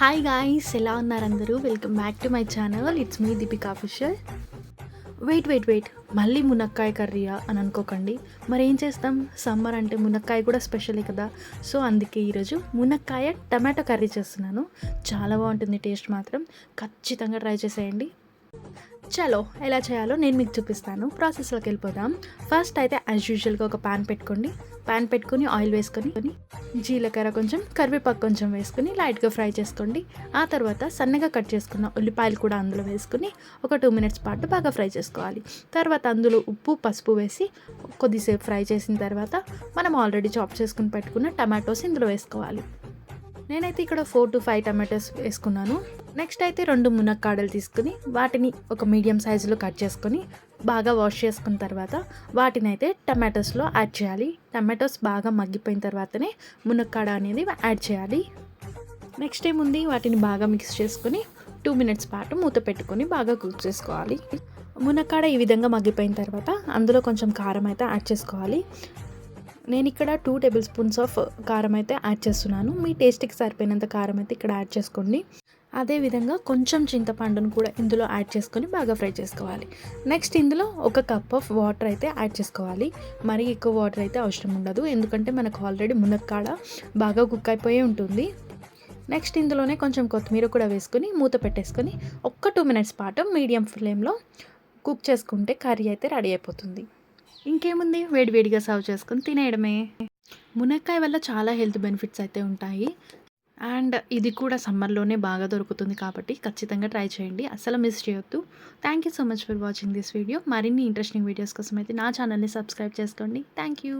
Hi guys ఎలా ఉన్నారు అందరూ welcome back to my channel it's me Deepika official wait wait wait మళ్ళీ మునక్కాయ కర్రీయా అని అనుకోకండి. మరి ఏం చేస్తాం? సమ్మర్ అంటే మునక్కాయ కూడా స్పెషలే కదా. సో అందుకే ఈరోజు మునక్కాయ టమాటో కర్రీ చేస్తున్నాను. చాలా బాగుంటుంది టేస్ట్ మాత్రం. ఖచ్చితంగా ట్రై చేసేయండి. చలో ఎలా చేయాలో నేను మీకు చూపిస్తాను. ప్రాసెస్లోకి వెళ్ళిపోదాం. ఫస్ట్ అయితే యాజ్ యూజువల్గా ఒక ప్యాన్ పెట్టుకోండి. ప్యాన్ పెట్టుకొని ఆయిల్ వేసుకొని జీలకర్ర కొంచెం కరివేపాకు కొంచెం వేసుకుని లైట్గా ఫ్రై చేసుకోండి. ఆ తర్వాత సన్నగా కట్ చేసుకున్న ఉల్లిపాయలు కూడా అందులో వేసుకుని ఒక టూ మినిట్స్ పాటు బాగా ఫ్రై చేసుకోవాలి. తర్వాత అందులో ఉప్పు పసుపు వేసి కొద్దిసేపు ఫ్రై చేసిన తర్వాత మనం ఆల్రెడీ చాప్ చేసుకుని పెట్టుకున్న టమాటోస్ ఇందులో వేసుకోవాలి. నేనైతే ఇక్కడ ఫోర్ టు ఫైవ్ టమాటోస్ వేసుకున్నాను. నెక్స్ట్ అయితే రెండు మునక్కాడలు తీసుకుని వాటిని ఒక మీడియం సైజులో కట్ చేసుకొని బాగా వాష్ చేసుకున్న తర్వాత వాటిని అయితే టమాటోస్లో యాడ్ చేయాలి. టమాటోస్ బాగా మగ్గిపోయిన తర్వాతనే మునక్కాడ అనేది యాడ్ చేయాలి. నెక్స్ట్ ఏముంది? వాటిని బాగా మిక్స్ చేసుకొని టూ మినిట్స్ పాటు మూత పెట్టుకొని బాగా కుక్ చేసుకోవాలి. మునక్కాడ ఈ విధంగా మగ్గిపోయిన తర్వాత అందులో కొంచెం కారం అయితే యాడ్ చేసుకోవాలి. నేను ఇక్కడ టూ టేబుల్ స్పూన్స్ ఆఫ్ కారం అయితే యాడ్ చేస్తున్నాను. మీ టేస్ట్కి సరిపోయినంత కారం అయితే ఇక్కడ యాడ్ చేసుకోండి. అదేవిధంగా కొంచెం చింతపండును కూడా ఇందులో యాడ్ చేసుకొని బాగా ఫ్రై చేసుకోవాలి. నెక్స్ట్ ఇందులో ఒక కప్ ఆఫ్ వాటర్ అయితే యాడ్ చేసుకోవాలి. మరీ ఎక్కువ వాటర్ అయితే అవసరం ఉండదు. ఎందుకంటే మనకు ఆల్రెడీ మునక్కాడ బాగా కుక్ అయిపోయి ఉంటుంది. నెక్స్ట్ ఇందులోనే కొంచెం కొత్తిమీర కూడా వేసుకొని మూత పెట్టేసుకొని ఒక్క టూ మినిట్స్ పాటు మీడియం ఫ్లేమ్లో కుక్ చేసుకుంటే కర్రీ అయితే రెడీ అయిపోతుంది. ఇంకేముంది? వేడివేడిగా సర్వ్ చేసుకొని తినేయడమే. మునక్కాయ వల్ల చాలా హెల్త్ బెనిఫిట్స్ అయితే ఉంటాయి. అండ్ ఇది కూడా సమ్మర్లోనే బాగా దొరుకుతుంది కాబట్టి ఖచ్చితంగా ట్రై చేయండి. అసలు మిస్ చేయొద్దు. Thank you so much for watching this video మరిన్ని ఇంట్రెస్టింగ్ వీడియోస్ కోసం అయితే నా ఛానల్ని సబ్స్క్రైబ్ చేసుకోండి. Thank you